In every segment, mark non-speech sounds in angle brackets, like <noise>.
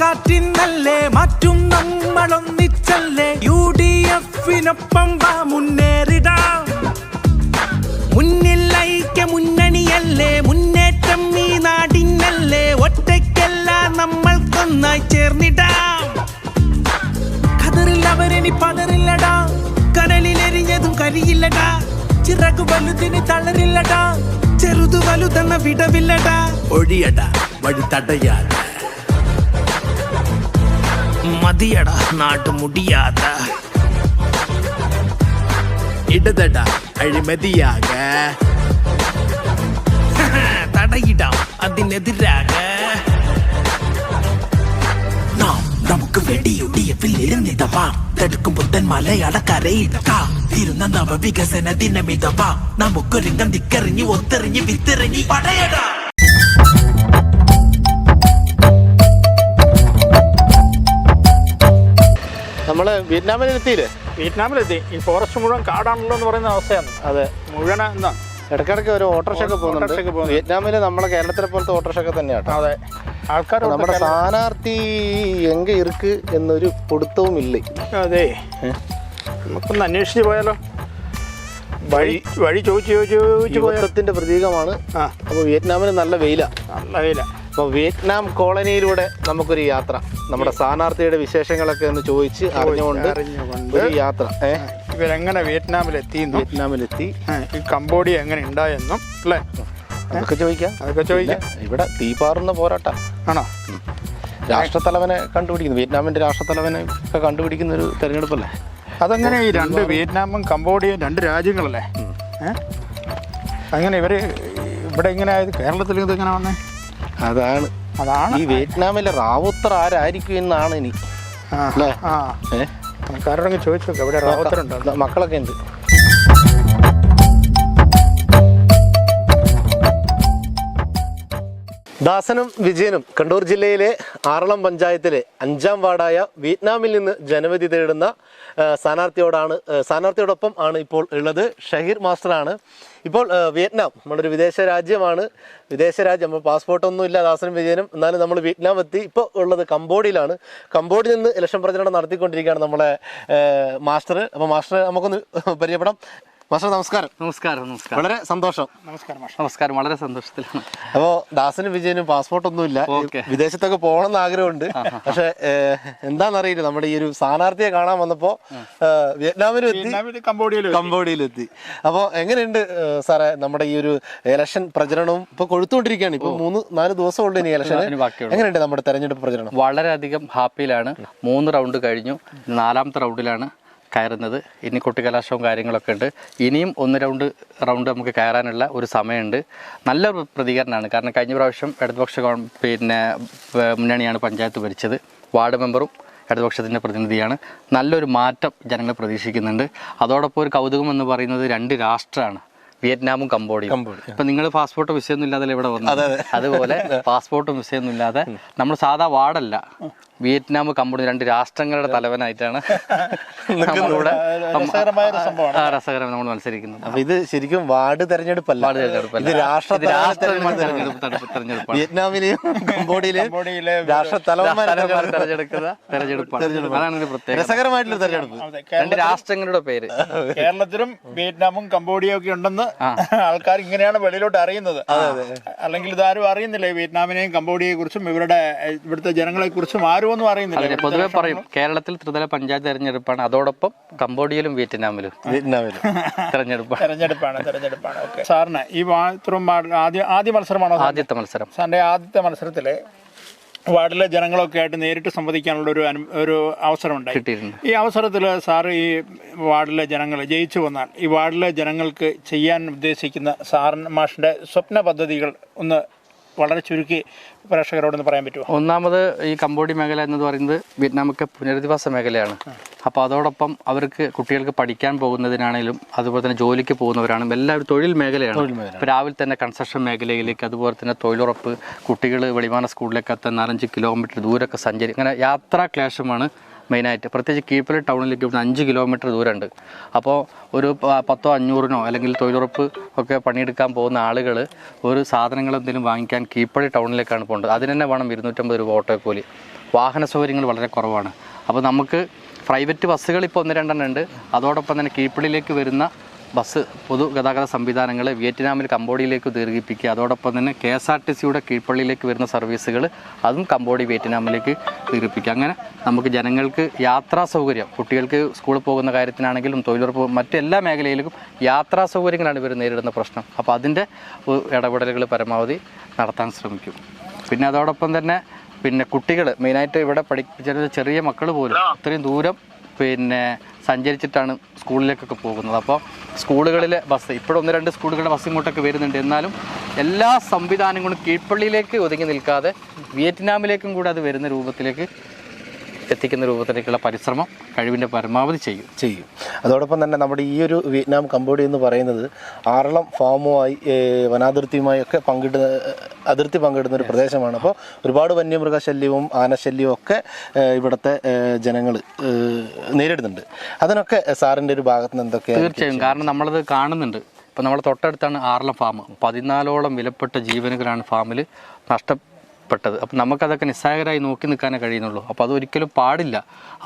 കാറ്റിന്നല്ലേ മാറ്റും നമ്മളൊന്നിച്ചല്ലേ. U D എഫിനൊപ്പം വാ മുന്നേറിടാം. മുന്നിൽ മുന്നണിയല്ലേ മുന്നേറ്റം ഈ നാടിനല്ലേ. ഒറ്റയ്ക്കല്ല നമ്മൾക്കൊന്നായി ചേർന്നിടാം. കതറിൽ അവരിനി പതറില്ലടാ. കനലിലെരിഞ്ഞതും കരിയില്ലടാ. ചിറകു വലുതിന് തളരില്ലടാ. ചെറുതു വലുതെന്ന വിടവില്ലടാ. ഒഴിയടാ വഴി തടയാതെ മതിയട നാട്ടു മുടിയാത ഇടതട അഴിമതിയാക തടയിടാം അതിനെതിരാക നാം നമുക്ക് വെടിയുടിയപ്പിൽ ഇരുന്നിതവാ തടുക്കും പുത്തൻ മലയാളക്കരയിതവാ ഇരുന്ന നവവികസന ദിനമിതവാ നമുക്കൊരുങ്കം ദിക്കെറിഞ്ഞ് ഒത്തെറിഞ്ഞ് വിത്തെറിഞ്ഞ് പടയടാ നമ്മൾ വിയറ്റ്നാമിൽ എത്തിയില്ലേ വിയറ്റ്നാമിലെത്തി. ഈ ഫോറസ്റ്റ് മുഴുവൻ കാടാണല്ലോ എന്ന് പറയുന്ന അവസ്ഥയാണ്. അതെ. മുഴുവൻ എന്താ? ഇടയ്ക്കിടയ്ക്ക് ഒരു ഓട്ടോറിക്ഷ ഒക്കെ പോകുന്നുണ്ട്. വിയറ്റ്നാമിൽ നമ്മളെ കേരളത്തിലെ പോലത്തെ ഓട്ടോറിക്ഷ ഒക്കെ തന്നെയാണ് അതെ ആൾക്കാർ നമ്മുടെ സ്ഥാനാർത്ഥി എങ്ക ഇറുക്ക് എന്നൊരു പൊടുത്തവും ഇല്ലേ അതെ നമുക്കൊന്ന് അന്വേഷിച്ച് പോയാലോ? വഴി വഴി ചോദിച്ചു ചോദിച്ചു ചോദിച്ചു പോയാൽ പ്രതീകമാണ്. ആ. അപ്പോൾ വിയറ്റ്നാമിന് നല്ല വെയിലാ. നല്ല വെയിലാ. അപ്പോൾ വിയറ്റ്നാം കോളനിയിലൂടെ നമുക്കൊരു യാത്ര. നമ്മുടെ സ്ഥാനാർത്ഥിയുടെ വിശേഷങ്ങളൊക്കെ ഒന്ന് ചോദിച്ച് അറിഞ്ഞുകൊണ്ട് ഒരു യാത്ര. ഏ? ഇവരെങ്ങനെ വിയറ്റ്നാമിലെത്തി. വിയറ്റ്നാമിലെത്തി ഈ കംബോഡിയ എങ്ങനെ ഉണ്ടായെന്നും അല്ലേ? അതൊക്കെ ചോദിക്കാം. അതൊക്കെ ചോദിക്കാം. ഇവിടെ തീപാറുന്ന പോരാട്ട. ആണോ? രാഷ്ട്രത്തലവനെ കണ്ടുപിടിക്കുന്നു. വിയറ്റ്നാമിന്റെ രാഷ്ട്രത്തലവനെ ഒക്കെ കണ്ടുപിടിക്കുന്ന ഒരു തെരഞ്ഞെടുപ്പല്ലേ? അതങ്ങനെ ഈ രണ്ട് വിയറ്റ്നാമും കംബോഡിയയും രണ്ട് രാജ്യങ്ങളല്ലേ? അങ്ങനെ ഇവർ ഇവിടെ ഇങ്ങനെ ആയത് കേരളത്തിൽ ഇത് വന്നേ? അതാണ്. അതാണ്. ഈ വിയറ്റ്നാമിലെ റാവുത്തർ ആരായിരിക്കും എന്നാണ് ഇനി? ആൾക്കാരോടൊക്കെ ചോദിച്ചു എവിടെ റാവുത്തർ ഉണ്ടോ മക്കളൊക്കെ ഉണ്ട്. ദാസനും വിജയനും കണ്ണൂർ ജില്ലയിലെ ആറളം പഞ്ചായത്തിലെ അഞ്ചാം വാർഡായ വിയറ്റ്നാമിൽ നിന്ന് ജനവിധി തേടുന്ന സ്ഥാനാർത്ഥിയോടാണ് സ്ഥാനാർത്ഥിയോടൊപ്പം ആണ് ഇപ്പോൾ ഉള്ളത്. ഷഹീർ മാസ്റ്ററാണ്. ഇപ്പോൾ വിയറ്റ്നാം നമ്മളൊരു വിദേശ രാജ്യമാണ്. വിദേശ രാജ്യം അപ്പോൾ പാസ്പോർട്ടൊന്നും ഇല്ല ദാസനും വിജയനും. എന്നാലും നമ്മൾ വിയറ്റ്നാം എത്തി. ഇപ്പോൾ ഉള്ളത് കംബോഡിയയിലാണ്. കമ്പോഡിയിൽ നിന്ന് ഇലക്ഷൻ പ്രചരണം നടത്തിക്കൊണ്ടിരിക്കുകയാണ് നമ്മളെ മാസ്റ്റർ അപ്പോൾ മാസ്റ്റർ നമുക്കൊന്ന് പരിചയപ്പെടാം. മാസ്റ്റർ നമസ്കാരം. നമസ്കാരം നമസ്കാരം. വളരെ സന്തോഷം. നമസ്കാരം മാഷ്. നമസ്കാരം വളരെ സന്തോഷത്തിലാണ്. അപ്പോ ദാസനും വിജയനും പാസ്പോർട്ട് ഒന്നുമില്ല. വിദേശത്തൊക്കെ പോകണം എന്ന് ആഗ്രഹമുണ്ട് പക്ഷെ എന്താണെന്നറിയില്ല നമ്മുടെ ഈ ഒരു സ്ഥാനാർത്ഥിയെ കാണാൻ വന്നപ്പോ വിയറ്റ്നാമിലും എത്തി. കംബോഡിയയിലും എത്തി. അപ്പോ എങ്ങനെയുണ്ട് സാറേ നമ്മുടെ ഈ ഒരു ഇലക്ഷൻ പ്രചരണവും ഇപ്പൊ കൊഴുത്തുകൊണ്ടിരിക്കുകയാണ്. ഇപ്പൊ മൂന്ന് നാല് ദിവസം ഉള്ളു ഇനി ഇലക്ഷൻ എങ്ങനെയുണ്ട് നമ്മുടെ തെരഞ്ഞെടുപ്പ് പ്രചരണം? വളരെയധികം ഹാപ്പിയിലാണ് മൂന്ന് റൗണ്ട് കഴിഞ്ഞു. നാലാമത്തെ റൗണ്ടിലാണ് കയറുന്നത്. ഇനി കൊട്ടിക്കലാശവും കാര്യങ്ങളൊക്കെ ഉണ്ട്. ഇനിയും ഒന്ന് രണ്ട് റൗണ്ട് നമുക്ക് കയറാനുള്ള ഒരു സമയമുണ്ട്. നല്ലൊരു പ്രതികരണമാണ്. കാരണം കഴിഞ്ഞ പ്രാവശ്യം ഇടതുപക്ഷ പിന്നെ മുന്നണിയാണ് പഞ്ചായത്ത് ഭരിച്ചത്. വാർഡ് മെമ്പറും ഇടതുപക്ഷത്തിന്റെ പ്രതിനിധിയാണ്. നല്ലൊരു മാറ്റം ജനങ്ങൾ പ്രതീക്ഷിക്കുന്നുണ്ട്. അതോടൊപ്പം ഒരു കൗതുകം എന്ന് പറയുന്നത് രണ്ട് രാഷ്ട്രമാണ്. വിയറ്റ്നാമും കംബോഡിയയും. കംബോഡിയ. ഇപ്പൊ നിങ്ങൾ പാസ്പോർട്ടോ വിസയൊന്നും ഇല്ലാതെ ഇവിടെ വന്നു. അതുപോലെ <laughs> പാസ്പോർട്ടും വിസയൊന്നും ഇല്ലാതെ നമ്മൾ സാധാ വാർഡല്ല. വിയറ്റ്നാം കമ്പോഡിയ രണ്ട് രാഷ്ട്രങ്ങളുടെ തലവനായിട്ടാണ് നമ്മളിവിടെ ഒരു രസകരം നമ്മൾ മത്സരിക്കുന്നത്. അപ്പൊ ഇത് ശരിക്കും വാർഡ് തെരഞ്ഞെടുപ്പല്ല. വാർഡ് തെരഞ്ഞെടുപ്പല്ല. ഇത് രാഷ്ട്ര തെരഞ്ഞെടുപ്പ് വിയറ്റ്നാമിലെയും കംബോഡിയയിലെയും രാഷ്ട്ര തലവന്മാരെ തെരഞ്ഞെടുക്കുന്ന തെരഞ്ഞെടുപ്പാണ്. അതാണ് ഇതിന്റെ പ്രത്യേകത. രസകരമായിട്ടുള്ള തെരഞ്ഞെടുപ്പ്. രണ്ട് രാഷ്ട്രങ്ങളുടെ പേര്. കേരളത്തിലും വിയറ്റ്നാമും കംബോഡിയയും ഒക്കെ ഉണ്ടെന്ന് ആൾക്കാർ ഇങ്ങനെയാണ് വെളിയിലോട്ട് അറിയുന്നത്. അല്ലെങ്കിൽ ഇതാരും അറിയുന്നില്ല വിയറ്റ്നാമിനെയും കമ്പോഡിയെ കുറിച്ചും ഇവരുടെ ഇവിടുത്തെ ജനങ്ങളെ കുറിച്ചും ആരും അറിയുന്നില്ല അതിനെ പൊതുവെ പറയും കേരളത്തിൽ ത്രിതല പഞ്ചായത്ത് തെരഞ്ഞെടുപ്പാണ്. അതോടൊപ്പം കംബോഡിയയിലും വിയറ്റ്നാമിലും വിയറ്റ്നാമിലും. <laughs> തെരഞ്ഞെടുപ്പാണ്. തെരഞ്ഞെടുപ്പാണ് തെരഞ്ഞെടുപ്പാണ്. ഓക്കെ. സാറിന് ഈ വാർഡ് ആദ്യ ആദ്യ മത്സരമാണോ? ആദ്യത്തെ മത്സരം. സാറിന്റെ ആദ്യത്തെ മത്സരത്തിൽ വാർഡിലെ ജനങ്ങളൊക്കെ ആയിട്ട് നേരിട്ട് സംവദിക്കാനുള്ള ഒരു അനു- ഒരു അവസരം ഉണ്ടായി കിട്ടിയിട്ടുണ്ട്. ഈ അവസരത്തിൽ സാർ ഈ വാർഡിലെ ജനങ്ങൾ ജയിച്ചു വന്നാൽ ഈ വാർഡിലെ ജനങ്ങൾക്ക് ചെയ്യാൻ ഉദ്ദേശിക്കുന്ന സാറിന് മാഷിന്റെ സ്വപ്ന പദ്ധതികൾ ഒന്ന് വളരെ ചുരുക്കി പ്രേക്ഷകരോടൊന്ന് പറയാൻ പറ്റുമോ ഒന്നാമത് ഈ കമ്പോഡി മേഖല എന്ന് പറയുന്നത് വിയറ്റ്നാമൊക്കെ പുനരധിവാസ മേഖലയാണ്. അപ്പോൾ അതോടൊപ്പം അവർക്ക് കുട്ടികൾക്ക് പഠിക്കാൻ പോകുന്നതിനാണേലും അതുപോലെ തന്നെ ജോലിക്ക് പോകുന്നവരാണ് എല്ലാവരും തൊഴിൽ മേഖലയാണ്. ഇപ്പോൾ രാവിലെ തന്നെ കൺസ്ട്രക്ഷൻ മേഖലയിലേക്ക് അതുപോലെ തന്നെ തൊഴിലുറപ്പ് കുട്ടികൾ വെളിമാന സ്കൂളിലേക്ക് എത്താൻ നാലഞ്ച് കിലോമീറ്റർ ദൂരമൊക്കെ സഞ്ചരി അങ്ങനെ യാത്രാ ക്ലേശമാണ് മെയിനായിട്ട്. പ്രത്യേകിച്ച് കീഴ്പ്പള്ളി ടൗണിലേക്ക് ഇവിടുന്ന് അഞ്ച് കിലോമീറ്റർ ദൂരമുണ്ട്. അപ്പോൾ ഒരു പത്തോ അഞ്ഞൂറിനോ അല്ലെങ്കിൽ തൊഴിലുറപ്പ് ഒക്കെ പണിയെടുക്കാൻ പോകുന്ന ആളുകൾ ഒരു സാധനങ്ങൾ എന്തെങ്കിലും വാങ്ങിക്കാൻ കീഴ്പ്പള്ളി ടൗണിലേക്കാണ് പോകേണ്ടത്. അതിന് തന്നെ വേണം ഇരുന്നൂറ്റമ്പത് രൂപ ഓട്ടോ കൂലി. വാഹന സൗകര്യങ്ങൾ വളരെ കുറവാണ്. അപ്പോൾ നമുക്ക് പ്രൈവറ്റ് ബസ്സുകൾ ഇപ്പോൾ ഒന്ന് രണ്ടെണ്ണം ഉണ്ട്. അതോടൊപ്പം തന്നെ കീഴ്പ്പള്ളിയിലേക്ക് വരുന്ന ബസ് പൊതുഗതാഗത സംവിധാനങ്ങൾ വിയറ്റ്നാമിൽ കംബോഡിയയിലേക്ക് ദീർഘിപ്പിക്കുക. അതോടൊപ്പം തന്നെ കെ എസ് ആർ ടി സിയുടെ കീഴ്പള്ളിയിലേക്ക് വരുന്ന സർവീസുകൾ അതും കംബോഡി വിയറ്റ്നാമിലേക്ക് ദീർഘിപ്പിക്കുക. അങ്ങനെ നമുക്ക് ജനങ്ങൾക്ക് യാത്രാ സൗകര്യം കുട്ടികൾക്ക് സ്കൂളിൽ പോകുന്ന കാര്യത്തിനാണെങ്കിലും തൊഴിലുറപ്പ് മറ്റെല്ലാ മേഖലയിലും യാത്രാ സൗകര്യങ്ങളാണ് ഇവർ നേരിടുന്ന പ്രശ്നം. അപ്പോൾ അതിന്റെ ഇടപെടലുകൾ പരമാവധി നടത്താൻ ശ്രമിക്കും. പിന്നെ അതോടൊപ്പം തന്നെ പിന്നെ കുട്ടികൾ മെയിനായിട്ട് ഇവിടെ പഠിപ്പിച്ച ചെറിയ മക്കൾ പോലും ഇത്രയും ദൂരം പിന്നെ സഞ്ചരിച്ചിട്ടാണ് സ്കൂളിലേക്കൊക്കെ പോകുന്നത്. അപ്പോൾ സ്കൂളുകളിലെ ബസ് ഇപ്പോഴും ഒന്ന് രണ്ട് സ്കൂളുകളുടെ ബസ് ഇങ്ങോട്ടൊക്കെ വരുന്നുണ്ട്. എന്നാലും എല്ലാ സംവിധാനങ്ങളും കീഴ്പ്പള്ളിയിലേക്ക് ഒതുങ്ങി നിൽക്കാതെ വിയറ്റ്നാമിലേക്കും കൂടെ അത് വരുന്ന രൂപത്തിലേക്ക് എത്തിക്കുന്ന രൂപത്തിലേക്കുള്ള പരിശ്രമം കഴിവിന്റെ പരമാവധി ചെയ്യും. ചെയ്യും. അതോടൊപ്പം തന്നെ നമ്മുടെ ഈ ഒരു വിയറ്റ്നാം കമ്പോഡിയ എന്ന് പറയുന്നത് ആറളം ഫാമുമായി വനാതിർത്തിയുമായി ഒക്കെ പങ്കിട്ട് അതിർത്തി പങ്കിടുന്ന ഒരു പ്രദേശമാണ്. അപ്പോൾ ഒരുപാട് വന്യമൃഗശല്യവും ആനശല്യവും ഒക്കെ ഇവിടുത്തെ ജനങ്ങൾ നേരിടുന്നുണ്ട്. അതിനൊക്കെ സാറിന്റെ ഒരു ഭാഗത്ത് നിന്ന് എന്തൊക്കെയാണ് തീർച്ചയായും. കാരണം നമ്മളത് കാണുന്നുണ്ട്. ഇപ്പം നമ്മളെ തൊട്ടടുത്താണ് ആറളം ഫാം. പതിനാലോളം വിലപ്പെട്ട ജീവനുകളാണ് ഫാമിൽ നഷ്ടപ്പെട്ടത് അപ്പം നമുക്കതൊക്കെ നിസ്സായകരായി നോക്കി നിൽക്കാനേ കഴിയുന്നുള്ളൂ. അപ്പോൾ അതൊരിക്കലും പാടില്ല.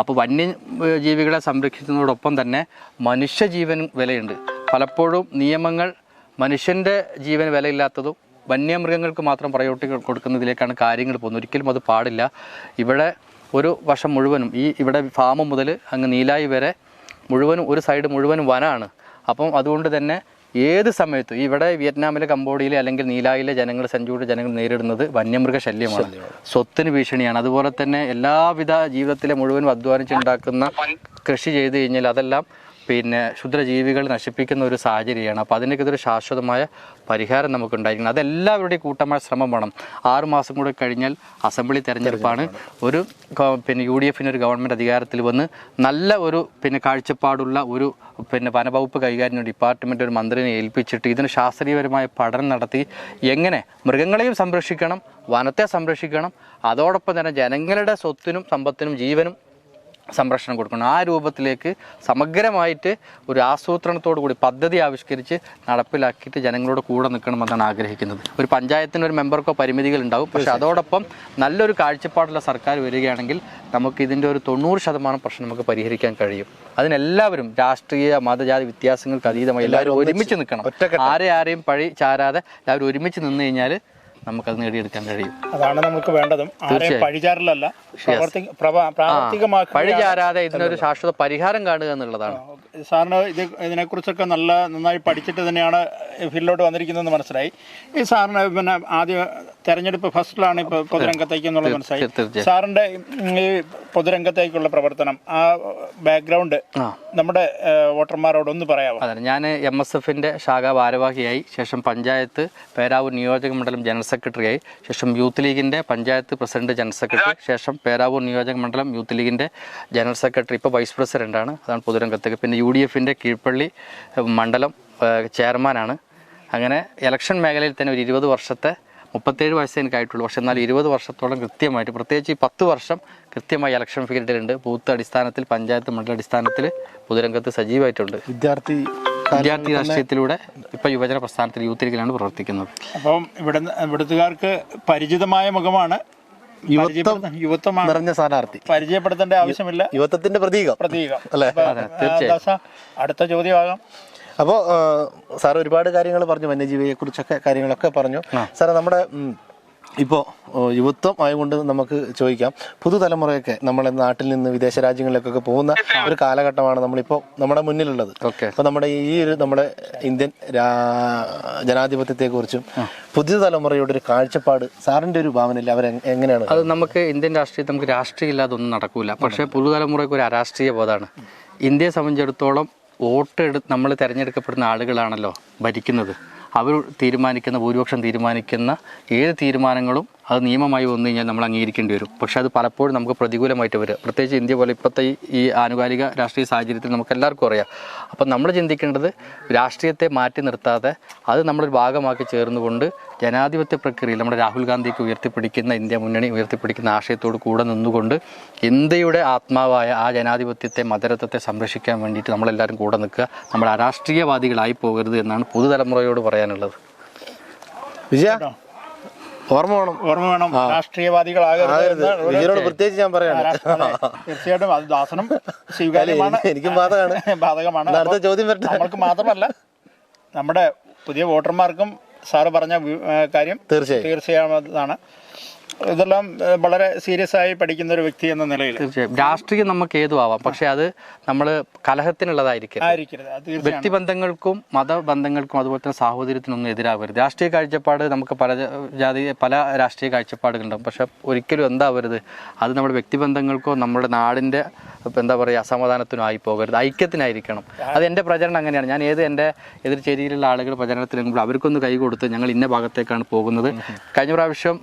അപ്പോൾ വന്യജീവികളെ സംരക്ഷിക്കുന്നതോടൊപ്പം തന്നെ മനുഷ്യജീവൻ വിലയുണ്ട്. പലപ്പോഴും നിയമങ്ങൾ മനുഷ്യന്റെ ജീവൻ വിലയില്ലാത്തതും വന്യമൃഗങ്ങൾക്ക് മാത്രം പ്രയോറിറ്റി കൊടുക്കുന്നതിലേക്കാണ് കാര്യങ്ങൾ പോകുന്നത്. ഒരിക്കലും അത് പാടില്ല. ഇവിടെ ഒരു വശം മുഴുവനും ഈ ഇവിടെ ഫാം മുതൽ അങ്ങ് നീലായി വരെ മുഴുവനും ഒരു സൈഡ് മുഴുവനും വനമാണ് അപ്പം അതുകൊണ്ട് തന്നെ ഏത് സമയത്തും ഇവിടെ വിയറ്റ്നാമിലെ കംബോഡിയയിലെ അല്ലെങ്കിൽ നീലായിലെ ജനങ്ങൾ സഞ്ചൂടെ ജനങ്ങൾ നേരിടുന്നത് വന്യമൃഗ ശല്യമാണ്. സ്വത്തിന് ഭീഷണിയാണ്. അതുപോലെ തന്നെ എല്ലാവിധ ജീവിതത്തിലെ മുഴുവൻ അധ്വാനിച്ചുണ്ടാക്കുന്ന കൃഷി ചെയ്തു കഴിഞ്ഞാൽ അതെല്ലാം പിന്നെ ക്ഷുദ്രജീവികൾ നശിപ്പിക്കുന്ന ഒരു സാഹചര്യമാണ്. അപ്പോൾ അതിനൊക്കെ ഒരു ശാശ്വതമായ പരിഹാരം നമുക്കുണ്ടായിരിക്കണം. അതെല്ലാവരുടെയും കൂട്ടമായ ശ്രമം വേണം. ആറ് മാസം കൂടെ കഴിഞ്ഞാൽ അസംബ്ലി തെരഞ്ഞെടുപ്പാണ്. ഒരു പിന്നെ യു ഡി എഫിന് ഒരു ഗവൺമെന്റ് അധികാരത്തിൽ വന്ന് നല്ല ഒരു പിന്നെ കാഴ്ചപ്പാടുള്ള ഒരു പിന്നെ വനവകുപ്പ് കൈകാര്യം ഡിപ്പാർട്ട്മെന്റ് ഒരു മന്ത്രിനെ ഏൽപ്പിച്ചിട്ട് ഇതിന് ശാസ്ത്രീയപരമായ പഠനം നടത്തി എങ്ങനെ മൃഗങ്ങളെയും സംരക്ഷിക്കണം വനത്തെ സംരക്ഷിക്കണം അതോടൊപ്പം തന്നെ ജനങ്ങളുടെ സ്വത്തിനും സമ്പത്തിനും ജീവനും സംരക്ഷണം കൊടുക്കണം. ആ രൂപത്തിലേക്ക് സമഗ്രമായിട്ട് ഒരു ആസൂത്രണത്തോടു കൂടി പദ്ധതി ആവിഷ്കരിച്ച് നടപ്പിലാക്കിയിട്ട് ജനങ്ങളോട് കൂടെ നിൽക്കണമെന്നാണ് ആഗ്രഹിക്കുന്നത്. ഒരു പഞ്ചായത്തിന് ഒരു മെമ്പർക്കോ പരിമിതികൾ ഉണ്ടാവും. പക്ഷെ അതോടൊപ്പം നല്ലൊരു കാഴ്ചപ്പാടുള്ള സർക്കാർ വരികയാണെങ്കിൽ നമുക്ക് ഇതിന്റെ ഒരു തൊണ്ണൂറ് ശതമാനം പ്രശ്നം നമുക്ക് പരിഹരിക്കാൻ കഴിയും. അതിനെല്ലാവരും രാഷ്ട്രീയ മതജാതി വ്യത്യാസങ്ങൾക്ക് അതീതമായി എല്ലാവരും ഒരുമിച്ച് നിൽക്കണം. ആരെ ആരെയും പഴി ചാരാതെ എല്ലാവരും ഒരുമിച്ച് നിന്ന് കഴിഞ്ഞാൽ നമുക്കത് നേടിയെടുക്കാൻ കഴിയും. അതാണ് നമുക്ക് വേണ്ടതും. പഴിചാരലല്ല പ്രവർത്തി പ്രവ- പ്രാവർത്തികമാക്കുക പഴി ചാരാതെ ഇതിനൊരു ശാശ്വത പരിഹാരം കാണുക എന്നുള്ളതാണ്. സാറിന് ഇത് ഇതിനെക്കുറിച്ചൊക്കെ നല്ല നന്നായി പഠിച്ചിട്ട് തന്നെയാണ് ഫീൽഡിലോട്ട് വന്നിരിക്കുന്നതെന്ന് മനസ്സിലായി. ഈ സാറിന് പിന്നെ ആദ്യ തെരഞ്ഞെടുപ്പ് ഫസ്റ്റിലാണ് ഇപ്പോൾ പൊതുരംഗത്തേക്ക് എന്നുള്ളത് മനസ്സിലായി. സാറിന്റെ ഈ പൊതുരംഗത്തേക്കുള്ള പ്രവർത്തനം ആ ബാക്ക്ഗ്രൗണ്ട് നമ്മുടെ വോട്ടർമാരോട് ഒന്ന് പറയാമോ അതെ ഞാൻ എം എസ് എഫിന്റെ ശാഖ ഭാരവാഹിയായി ശേഷം പഞ്ചായത്ത് പേരാവൂർ നിയോജക മണ്ഡലം ജനറൽ സെക്രട്ടറിയായി ശേഷം യൂത്ത് ലീഗിന്റെ പഞ്ചായത്ത് പ്രസിഡന്റ് ജനറൽ സെക്രട്ടറി ശേഷം പേരാവൂർ നിയോജക മണ്ഡലം യൂത്ത് ലീഗിന്റെ ജനറൽ സെക്രട്ടറി ഇപ്പോൾ വൈസ് പ്രസിഡന്റാണ് അതാണ് പൊതുരംഗത്തേക്ക്. പിന്നെ യു ഡി എഫിന്റെ കീഴ്പള്ളി മണ്ഡലം ചെയർമാനാണ്. അങ്ങനെ ഇലക്ഷൻ മേഖലയിൽ തന്നെ ഒരു ഇരുപത് വർഷത്തെ മുപ്പത്തേഴ് വയസ്സേ എനിക്കായിട്ടുള്ളൂ പക്ഷെ എന്നാൽ ഇരുപത് വർഷത്തോളം കൃത്യമായിട്ട് പ്രത്യേകിച്ച് ഈ പത്ത് വർഷം കൃത്യമായി ഇലക്ഷൻ ഫീൽഡിലുണ്ട് ബൂത്ത് അടിസ്ഥാനത്തിൽ പഞ്ചായത്ത് മണ്ഡല അടിസ്ഥാനത്തിൽ പൊതുരംഗത്ത് സജീവമായിട്ടുണ്ട്. വിദ്യാർത്ഥി വിദ്യാർത്ഥി രാഷ്ട്രീയത്തിലൂടെ ഇപ്പൊ യുവജന പ്രസ്ഥാനത്തിൽ യൂത്ത് ലീഗിലാണ് പ്രവർത്തിക്കുന്നത്. അപ്പം ഇവിടെ ഇവിടുത്തുകാർക്ക് പരിചിതമായ മുഖമാണ്. യുവത്വം നിറഞ്ഞ സ്ഥാനാർത്ഥി. പരിചയപ്പെടുത്തേണ്ട ആവശ്യമില്ല. യുവത്വത്തിന്റെ പ്രതീകം. പ്രതീകം. അല്ലേ? അടുത്ത ചോദ്യമാകാം. അപ്പോൾ സാർ ഒരുപാട് കാര്യങ്ങൾ പറഞ്ഞു വന്യജീവിയെ കുറിച്ചൊക്കെ കാര്യങ്ങളൊക്കെ പറഞ്ഞു. സാറേ നമ്മുടെ ഇപ്പോൾ യുവത്വം ആയതുകൊണ്ട് നമുക്ക് ചോദിക്കാം. പുതുതലമുറയൊക്കെ നമ്മളെ നാട്ടിൽ നിന്ന് വിദേശ രാജ്യങ്ങളിലേക്കൊക്കെ പോകുന്ന ഒരു കാലഘട്ടമാണ് നമ്മളിപ്പോൾ നമ്മുടെ മുന്നിലുള്ളത്. ഓക്കെ. അപ്പൊ നമ്മുടെ ഈ ഒരു നമ്മുടെ ഇന്ത്യൻ ജനാധിപത്യത്തെക്കുറിച്ചും പുതിയ തലമുറയുടെ ഒരു കാഴ്ചപ്പാട് സാറിന്റെ ഒരു ഭാവനയിൽ അവർ എങ്ങനെയാണ്? അത് നമുക്ക് ഇന്ത്യൻ രാഷ്ട്രീയത്തിൽ നമുക്ക് രാഷ്ട്രീയം ഇല്ലാതെ ഒന്നും നടക്കൂല. പക്ഷേ പുതുതലമുറയ്ക്ക് ഒരു അരാഷ്ട്രീയ ബോധമാണ്. ഇന്ത്യയെ സംബന്ധിച്ചിടത്തോളം വോട്ട് എടു നമ്മൾ തിരഞ്ഞെടുക്കപ്പെടുന്ന ആളുകളാണല്ലോ ഭരിക്കുന്നത്. അവർ തീരുമാനിക്കുന്ന ഭൂരിപക്ഷം തീരുമാനിക്കുന്ന ഏത് തീരുമാനങ്ങളും അത് നിയമമായി വന്നു കഴിഞ്ഞാൽ നമ്മൾ അംഗീകരിക്കേണ്ടി വരും. പക്ഷേ അത് പലപ്പോഴും നമുക്ക് പ്രതികൂലമായിട്ട് വരും. പ്രത്യേകിച്ച് ഇന്ത്യ പോലെ ഇപ്പോഴത്തെ ഈ- ആനുകാലിക രാഷ്ട്രീയ സാഹചര്യത്തിൽ നമുക്ക് എല്ലാവർക്കും അറിയാം. അപ്പം നമ്മൾ ചിന്തിക്കേണ്ടത് രാഷ്ട്രീയത്തെ മാറ്റി നിർത്താതെ അത് നമ്മളൊരു ഭാഗമാക്കി ചേർന്നുകൊണ്ട് ജനാധിപത്യ പ്രക്രിയയിൽ നമ്മുടെ രാഹുൽ ഗാന്ധിക്ക് ഉയർത്തിപ്പിടിക്കുന്ന ഇന്ത്യ മുന്നണി ഉയർത്തിപ്പിടിക്കുന്ന ആശയത്തോട് കൂടെ നിന്നുകൊണ്ട് ഇന്ത്യയുടെ ആത്മാവായ ആ ജനാധിപത്യത്തെ മതരത്വത്തെ സംരക്ഷിക്കാൻ വേണ്ടിയിട്ട് നമ്മളെല്ലാവരും കൂടെ നിൽക്കുക. നമ്മൾ അരാഷ്ട്രീയവാദികളായി പോകരുത് എന്നാണ് പുതുതലമുറയോട് പറയാനുള്ളത്. വിജയ ഓർമ്മ വേണം. ഓർമ്മ വേണം. രാഷ്ട്രീയവാദികളാകരുത് പ്രത്യേകിച്ച് ഞാൻ പറയാണ്. അതെ, തീർച്ചയായിട്ടും അത് ദാസനം സ്വീകാര്യമാണ്. എനിക്ക് ബാധകമാണ്. ബാധകമാണ്. അടുത്ത ചോദ്യം വരട്ടെ. നമ്മൾക്ക് മാത്രമല്ല നമ്മുടെ പുതിയ വോട്ടർമാർക്കും സാറ് പറഞ്ഞ കാര്യം തീർച്ചയായും. തീർച്ചയായും ഇതെല്ലാം വളരെ സീരിയസ് ആയി പഠിക്കുന്ന ഒരു വ്യക്തി എന്ന നിലയിൽ. തീർച്ചയായും. രാഷ്ട്രീയം നമുക്ക് ഏതു ആവാം പക്ഷെ അത് നമ്മൾ കലഹത്തിനുള്ളതായിരിക്കും വ്യക്തിബന്ധങ്ങൾക്കും മതബന്ധങ്ങൾക്കും അതുപോലെ തന്നെ സാഹോദര്യത്തിനൊന്നും എതിരാവരുത്. രാഷ്ട്രീയ കാഴ്ചപ്പാട് നമുക്ക് പല ജാതി പല രാഷ്ട്രീയ കാഴ്ചപ്പാടുകളുണ്ടാവും. പക്ഷെ ഒരിക്കലും എന്താവരുത്? അത് നമ്മുടെ വ്യക്തിബന്ധങ്ങൾക്കോ നമ്മുടെ നാടിന്റെ ഇപ്പം എന്താ പറയുക അസമാധാനത്തിനും ആയി പോകരുത് ഐക്യത്തിനായിരിക്കണം. അത് എന്റെ പ്രചരണം അങ്ങനെയാണ്. ഞാൻ ഏത് എന്റെ എതിർചേരിയിലുള്ള ആളുകൾ പ്രചരണത്തിലെങ്കിൽ അവർക്കൊന്ന് കൈ കൊടുത്ത് ഞങ്ങൾ ഇന്ന ഭാഗത്തേക്കാണ് പോകുന്നത്. കഴിഞ്ഞ പ്രാവശ്യം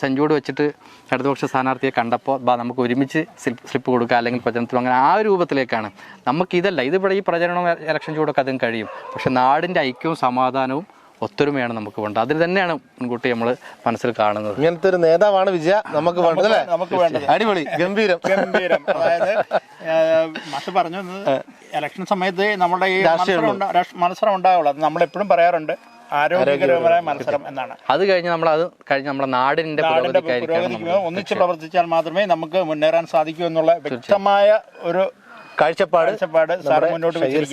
സെഞ്ചൂട് വെച്ചിട്ട് ഇടതുപക്ഷ സ്ഥാനാർത്ഥിയെ കണ്ടപ്പോൾ ബാ നമുക്ക് ഒരുമിച്ച് സ്ലിപ്പ് സ്ലിപ്പ് കൊടുക്കുക അല്ലെങ്കിൽ പ്രചരണത്തിൽ അങ്ങനെ ആ ഒരു രൂപത്തിലേക്കാണ്. നമുക്കിതല്ല ഇതിവിടെ ഈ പ്രചരണവും ഇലക്ഷൻ ചൂടൊക്കെ അതും കഴിയും. പക്ഷെ നാടിന്റെ ഐക്യവും സമാധാനവും ഒത്തൊരുമയാണ് നമുക്ക് വേണ്ടത്. അതിൽ തന്നെയാണ് മുൻകൂട്ടി നമ്മൾ മനസ്സിൽ കാണുന്നത്. ഇങ്ങനത്തെ ഒരു നേതാവാണ് വിജയ. നമുക്ക് വേണ്ടത് അല്ലേ? നമുക്ക് വേണ്ടത്. അടിപൊളി. ഗംഭീരം. ഗംഭീരം. അതായത് മാഷ് പറഞ്ഞു ഇലക്ഷൻ സമയത്ത് നമ്മുടെ ഈ മത്സരം ഉണ്ടാവുള്ളൂ. അത് നമ്മളെപ്പോഴും പറയാറുണ്ട്. ആരോഗ്യകരമായ മത്സരം എന്നാണ്. അത് കഴിഞ്ഞ് നമ്മൾ അത് കഴിഞ്ഞ് നമ്മുടെ നാടിന്റെ പുരോഗതിക്ക് ഒന്നിച്ച് പ്രവർത്തിച്ചാൽ മാത്രമേ നമുക്ക് മുന്നേറാൻ സാധിക്കൂ എന്നുള്ള വ്യക്തമായ ഒരു കാഴ്ചപ്പാട് കാഴ്ചപ്പാട് സാർ മുന്നോട്ട് ഷഹീർ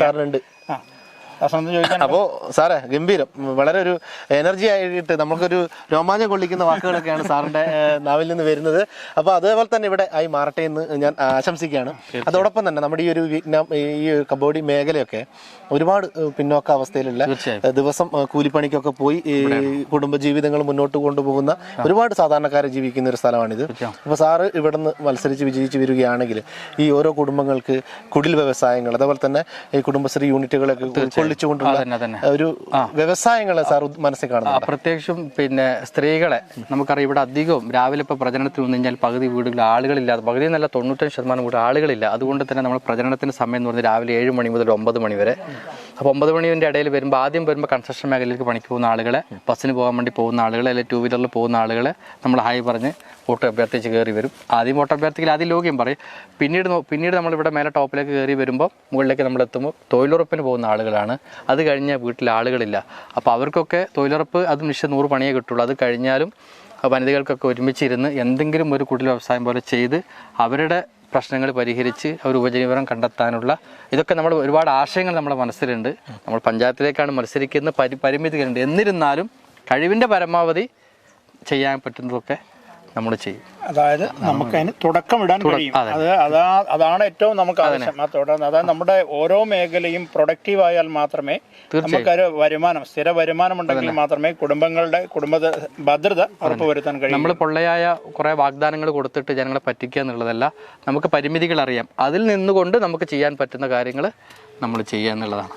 ദാസനൊന്ന് ചോദിക്കാൻ അപ്പോ സാറേ ഗംഭീരം. വളരെ ഒരു എനർജി ആയിട്ട് നമുക്കൊരു രോമാഞ്ചം കൊള്ളിക്കുന്ന വാക്കുകളൊക്കെയാണ് സാറിന്റെ നാവിൽ നിന്ന് വരുന്നത്. അപ്പൊ അതേപോലെ തന്നെ ഇവിടെ ആയി മാറട്ടെ എന്ന് ഞാൻ ആശംസിക്കുകയാണ്. അതോടൊപ്പം തന്നെ നമ്മുടെ ഈ ഒരു വിയറ്റ്നാം ഈ കബോഡി മേഖലയൊക്കെ ഒരുപാട് പിന്നോക്ക അവസ്ഥയിലുള്ള ദിവസം കൂലിപ്പണിക്കൊക്കെ പോയി ഈ കുടുംബജീവിതങ്ങൾ മുന്നോട്ട് കൊണ്ടുപോകുന്ന ഒരുപാട് സാധാരണക്കാരെ ജീവിക്കുന്ന ഒരു സ്ഥലമാണിത്. അപ്പൊ സാറ് ഇവിടെ നിന്ന് മത്സരിച്ച് വിജയിച്ച് വരികയാണെങ്കിൽ ഈ ഓരോ കുടുംബങ്ങൾക്ക് കുടിൽ വ്യവസായങ്ങൾ അതേപോലെ തന്നെ ഈ കുടുംബശ്രീ യൂണിറ്റുകളൊക്കെ ഒരു വ്യവസായങ്ങളെ സാർ മനസ്സിൽ കാണുന്നത് പ്രത്യേകിച്ചും പിന്നെ സ്ത്രീകളെ നമുക്കറിയാം ഇവിടെ അധികവും രാവിലെ ഇപ്പോൾ പ്രചരണത്തിന് വന്നു കഴിഞ്ഞാൽ പകുതി വീടുകളിൽ ആളുകളില്ലാതെ പകുതി നല്ല തൊണ്ണൂറ്റഞ്ച് ശതമാനം വീട് ആളുകളില്ല. അതുകൊണ്ട് തന്നെ നമ്മൾ പ്രചരണത്തിന്റെ സമയം എന്ന് പറഞ്ഞാൽ രാവിലെ ഏഴ് മണി മുതൽ ഒമ്പത് മണി വരെ അപ്പോൾ ഒമ്പത് മണിന്റെ ഇടയിൽ വരുമ്പോൾ ആദ്യം വരുമ്പോൾ കൺസ്ട്രക്ഷൻ മേഖലയിലേക്ക് പണിക്ക് പോകുന്ന ആളുകളെ ബസ്സിന് പോകാൻ വേണ്ടി പോകുന്ന ആളുകളെ അല്ലെങ്കിൽ ടൂ വീലറിൽ പോകുന്ന ആളുകളെ നമ്മൾ ഹായ് പറഞ്ഞ് വോട്ട് അഭ്യർത്ഥിച്ച് കയറി വരും. ആദ്യം വോട്ട് അഭ്യർത്ഥിക്കൽ ആദ്യം ലോഗ്യം പറയും. പിന്നീട് പിന്നീട് നമ്മൾ ഇവിടെ മേലെ ടോപ്പിലേക്ക് കയറി വരുമ്പോൾ മുകളിലേക്ക് നമ്മൾ എത്തുമ്പോൾ തൊഴിലുറപ്പിന് പോകുന്ന ആളുകളാണ്. അത് കഴിഞ്ഞ വീട്ടിൽ ആളുകളില്ല. അപ്പോൾ അവർക്കൊക്കെ തൊഴിലുറപ്പ് അത് നിശ്ചയ നൂറ് പണിയേ കിട്ടുള്ളൂ. അത് കഴിഞ്ഞാലും വനിതകൾക്കൊക്കെ ഒരുമിച്ചിരുന്ന് എന്തെങ്കിലും ഒരു കുടിൽ വ്യവസായം പോലെ ചെയ്ത് അവരുടെ പ്രശ്നങ്ങൾ പരിഹരിച്ച് അവർ ഉപജീവനം കണ്ടെത്താനുള്ള ഇതൊക്കെ നമ്മൾ ഒരുപാട് ആശയങ്ങൾ നമ്മുടെ മനസ്സിലുണ്ട്. നമ്മൾ പഞ്ചായത്തിലേക്കാണ് മത്സരിക്കുന്ന പരി പരിമിതികളുണ്ട്. എന്നിരുന്നാലും കഴിവിന്റെ പരമാവധി ചെയ്യാൻ പറ്റുന്നതൊക്കെ നമ്മൾ ചെയ്യും. അതായത് നമുക്ക് അതിന് തുടക്കം ഇടാൻ കഴിയും. അതെ. അത് അതാ അതാണ് ഏറ്റവും നമുക്ക് ആവശ്യം. ആ തുടർന്ന് അതായത് നമ്മുടെ ഓരോ മേഖലയും പ്രൊഡക്റ്റീവ് ആയാൽ മാത്രമേ നമുക്കൊരു വരുമാനം സ്ഥിര വരുമാനം ഉണ്ടെങ്കിൽ മാത്രമേ കുടുംബങ്ങളുടെ കുടുംബ ഭദ്രത ഉറപ്പുവരുത്താൻ കഴിയും. നമ്മൾ പൊള്ളയായ കുറേ വാഗ്ദാനങ്ങൾ കൊടുത്തിട്ട് ജനങ്ങളെ പറ്റിക്കുക എന്നുള്ളതല്ല നമുക്ക് പരിമിതികൾ അറിയാം. അതിൽ നിന്നുകൊണ്ട് നമുക്ക് ചെയ്യാൻ പറ്റുന്ന കാര്യങ്ങൾ നമ്മൾ ചെയ്യുക എന്നുള്ളതാണ്.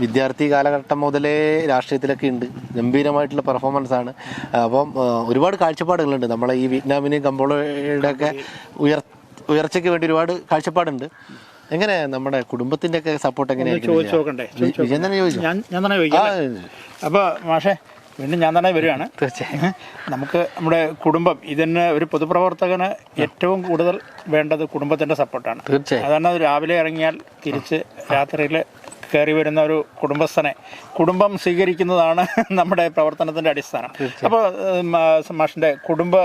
വിദ്യാർത്ഥി കാലഘട്ടം മുതലേ രാഷ്ട്രീയത്തിലൊക്കെ ഉണ്ട്. ഗംഭീരമായിട്ടുള്ള പെർഫോമൻസ് ആണ്. അപ്പം ഒരുപാട് കാഴ്ചപ്പാടുകളുണ്ട്. നമ്മളെ ഈ വിയറ്റ്നാമിനെയും കമ്പോളയുടെ ഒക്കെ ഉയർ ഉയർച്ചയ്ക്ക് വേണ്ടി ഒരുപാട് കാഴ്ചപ്പാടുണ്ട്. എങ്ങനെ നമ്മുടെ കുടുംബത്തിന്റെ ഒക്കെ സപ്പോർട്ട് എങ്ങനെയാണ് ചോദിച്ചു നോക്കണ്ടേ? തന്നെ ചോദിച്ചു ഞാൻ ഞാൻ തന്നെ ചോദിക്കാം അപ്പൊ മാഷെ വീണ്ടും ഞാൻ തന്നെ വരികയാണ്. <laughs> തീർച്ചയായും. നമുക്ക് നമ്മുടെ കുടുംബം ഇതിന് ഒരു പൊതുപ്രവർത്തകന് ഏറ്റവും കൂടുതൽ വേണ്ടത് കുടുംബത്തിന്റെ സപ്പോർട്ടാണ്. തീർച്ചയായും. അതാണ് രാവിലെ ഇറങ്ങിയാൽ തിരിച്ച് രാത്രിയിൽ കയറി വരുന്ന ഒരു കുടുംബസ്ഥനെ കുടുംബം സ്വീകരിക്കുന്നതാണ് <laughs> നമ്മുടെ പ്രവർത്തനത്തിന്റെ അടിസ്ഥാനം. അപ്പോൾ മാഷിന്റെ കുടുംബ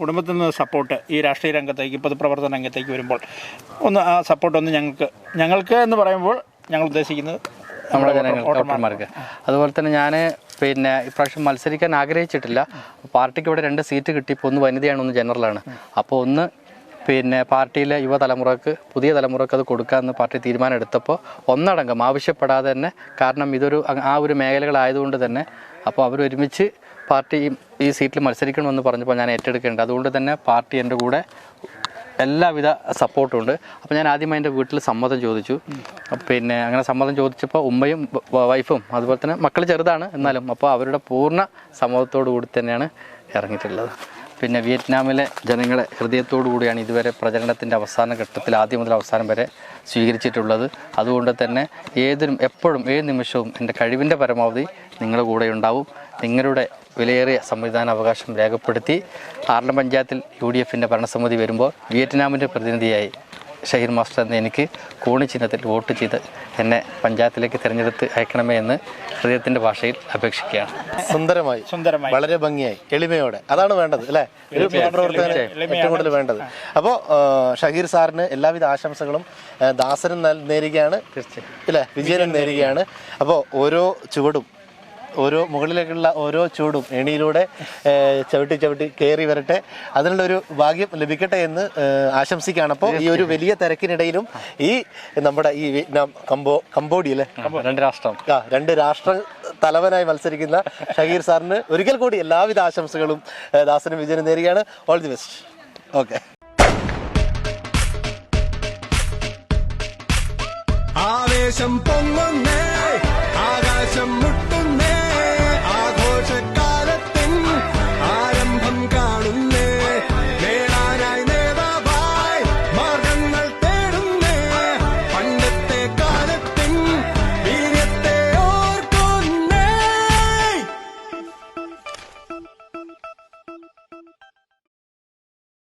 കുടുംബത്തിൽ നിന്ന് സപ്പോർട്ട് ഈ രാഷ്ട്രീയ രംഗത്തേക്ക് പൊതുപ്രവർത്തന രംഗത്തേക്ക് വരുമ്പോൾ ഒന്ന് ആ സപ്പോർട്ട് ഒന്ന് ഞങ്ങൾക്ക് ഞങ്ങൾക്ക് എന്ന് പറയുമ്പോൾ ഞങ്ങൾ ഉദ്ദേശിക്കുന്നത് നമ്മുടെ ജനങ്ങൾ ഡോക്ടർമാർക്ക്. അതുപോലെ തന്നെ ഞാൻ പിന്നെ ഇപ്രാവശ്യം മത്സരിക്കാൻ ആഗ്രഹിച്ചിട്ടില്ല. പാർട്ടിക്ക് ഇവിടെ രണ്ട് സീറ്റ് കിട്ടിയപ്പോൾ ഒന്ന് വനിതയാണ് ഒന്ന് ജനറലാണ്. അപ്പോൾ ഒന്ന് പിന്നെ പാർട്ടിയിലെ യുവതലമുറക്ക് പുതിയ തലമുറയ്ക്ക് അത് കൊടുക്കാമെന്ന് പാർട്ടി തീരുമാനം എടുത്തപ്പോൾ ഒന്നടങ്കം ആവശ്യപ്പെടാതെ തന്നെ കാരണം ഇതൊരു ആ ഒരു മേഖലകളായതുകൊണ്ട് തന്നെ അപ്പോൾ അവരൊരുമിച്ച് പാർട്ടി ഈ- സീറ്റിൽ മത്സരിക്കണമെന്ന് പറഞ്ഞപ്പോൾ ഞാൻ ഏറ്റെടുക്കേണ്ടത്. അതുകൊണ്ട് തന്നെ പാർട്ടി എന്റെ കൂടെ എല്ലാവിധ സപ്പോർട്ടും ഉണ്ട് അപ്പോൾ ഞാൻ ആദ്യമായി എന്റെ വീട്ടിൽ സമ്മതം ചോദിച്ചു. പിന്നെ അങ്ങനെ സമ്മതം ചോദിച്ചപ്പോൾ ഉമ്മയും വൈഫും അതുപോലെ തന്നെ മക്കൾ ചെറുതാണ് എന്നാലും അപ്പോൾ അവരുടെ പൂർണ സമ്മതത്തോടു കൂടി തന്നെയാണ് ഇറങ്ങിയിട്ടുള്ളത്. പിന്നെ വിയറ്റ്നാമിലെ ജനങ്ങളെ ഹൃദയത്തോടു കൂടിയാണ് ഇതുവരെ പ്രചരണത്തിന്റെ അവസാന ഘട്ടത്തിൽ ആദ്യം മുതൽ അവസാനം വരെ സ്വീകരിച്ചിട്ടുള്ളത്. അതുകൊണ്ട് തന്നെ ഏതിനും എപ്പോഴും ഏത് നിമിഷവും എന്റെ കഴിവിന്റെ പരമാവധി നിങ്ങളുടെ കൂടെ ഉണ്ടാവും നിങ്ങളുടെ വിലയേറിയ സംവിധാന അവകാശം രേഖപ്പെടുത്തി ആർലം പഞ്ചായത്തിൽ യു ഡി എഫിന്റെ ഭരണസമിതി വരുമ്പോൾ വിയറ്റ്നാമിന്റെ പ്രതിനിധിയായി ഷഹീർ മാസ്റ്റർ എന്ന എനിക്ക് കോണി ചിഹ്നത്തിൽ വോട്ട് ചെയ്ത് എന്നെ പഞ്ചായത്തിലേക്ക് തിരഞ്ഞെടുത്ത് അയക്കണമേ എന്ന് ഹൃദയത്തിന്റെ ഭാഷയിൽ അപേക്ഷിക്കുകയാണ്. സുന്ദരമായി. സുന്ദരമായി. വളരെ ഭംഗിയായി. എളിമയോടെ. അതാണ് വേണ്ടത് അല്ലേ? ഒരു ഏറ്റവും കൂടുതൽ വേണ്ടത്. അപ്പോൾ ഷഹീർ സാറിന് എല്ലാവിധ ആശംസകളും ദാസനും നേരുകയാണ്. ഇല്ലേ? വിജയനും നേരുകയാണ്. അപ്പോൾ ഓരോ ചുവടും ഓരോ മുകളിലേക്കുള്ള ഓരോ ചൂടും എണിയിലൂടെ ചവിട്ടി ചവിട്ടി കയറി വരട്ടെ. അതിനുള്ള ഒരു ഭാഗ്യം ലഭിക്കട്ടെ എന്ന് ആശംസിക്കുകയാണ്. അപ്പോൾ ഈ ഒരു വലിയ തിരക്കിനിടയിലും ഈ നമ്മുടെ ഈ വിയറ്റ്നാം കമ്പോ കംബോഡിയ അല്ലേ? രണ്ട് രാഷ്ട്രം. ആ രണ്ട് രാഷ്ട്ര തലവനായി മത്സരിക്കുന്ന ഷഹീർ സാറിന് ഒരിക്കൽ കൂടി എല്ലാവിധ ആശംസകളും ദാസനും വിജയനും നേരുകയാണ്. ഓൾ ദി ബെസ്റ്റ് ഓക്കെ ആവേശം പൊങ്ങുന്നേ